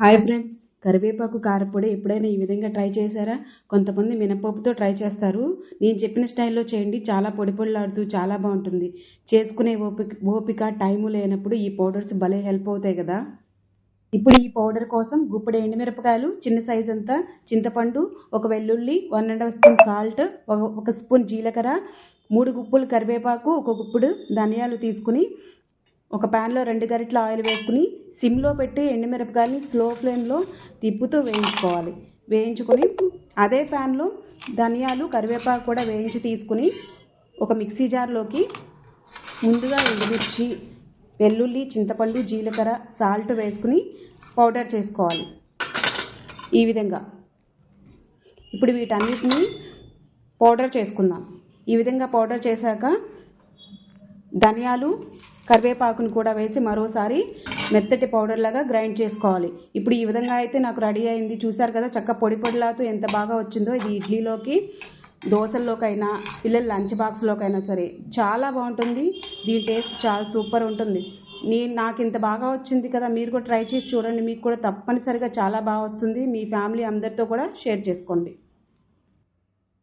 Hi friends కరివేపాకు కారపొడి ఎప్పుడైనా ఈ విధంగా ట్రై చేశారా? కొంతమంది మినపప్పుతో ట్రై చేస్తారు. నేను చెప్పిన స్టైల్లో చేయండి. చాలా పొడి పొడిలాడుతూ చాలా బాగుంటుంది. చేసుకునే ఓపిక ఓపిక టైము లేనప్పుడు ఈ పౌడర్స్ భలే హెల్ప్ అవుతాయి కదా. ఇప్పుడు ఈ పౌడర్ కోసం గుప్పడి ఎండుమిరపకాయలు చిన్న సైజ్ అంతా చింతపండు ఒక వెల్లుల్లి one and half spoon salt ఒక ఒక స్పూన్ జీలకర్ర మూడు గుప్పులు కరివేపాకు ఒక గుప్పుడు ధనియాలు తీసుకుని ఒక ప్యాన్లో రెండు గరిటెల ఆయిల్ వేసుకుని సిమ్లో పెట్టి ఎండుమిరపకాయలని స్లో ఫ్లేమ్లో తిప్పుతూ వేయించుకోవాలి. వేయించుకొని అదే ప్యాన్లో ధనియాలు కరివేపాకు కూడా వేయించి తీసుకుని ఒక మిక్సీ జార్లోకి ముందుగా ఎండుమిర్చి వెల్లుల్లి చింతపండు జీలకర్ర సాల్ట్ వేసుకుని పౌడర్ చేసుకోవాలి. ఈ విధంగా. ఇప్పుడు వీటన్నిటిని పౌడర్ చేసుకుందాం. ఈ విధంగా పౌడర్ చేశాక ధనియాలు కరివేపాకును కూడా వేసి మరోసారి మెత్తటి పౌడర్ లాగా గ్రైండ్ చేసుకోవాలి. ఇప్పుడు ఈ విధంగా అయితే నాకు రెడీ అయింది. చూసారు కదా చక్క పొడి పొడిలాతో ఎంత బాగా వచ్చిందో. ఇది ఇడ్లీలోకి దోశల్లోకైనా పిల్లల లంచ్ బాక్స్లోకైనా సరే. చాలా బాగుంటుంది. దీని టేస్ట్ చాలా సూపర్ ఉంటుంది. నేను నాకు ఇంత బాగా వచ్చింది కదా మీరు కూడా ట్రై చేసి చూడండి. మీకు కూడా తప్పనిసరిగా చాలా బాగా వస్తుంది. మీ ఫ్యామిలీ అందరితో కూడా షేర్ చేసుకోండి.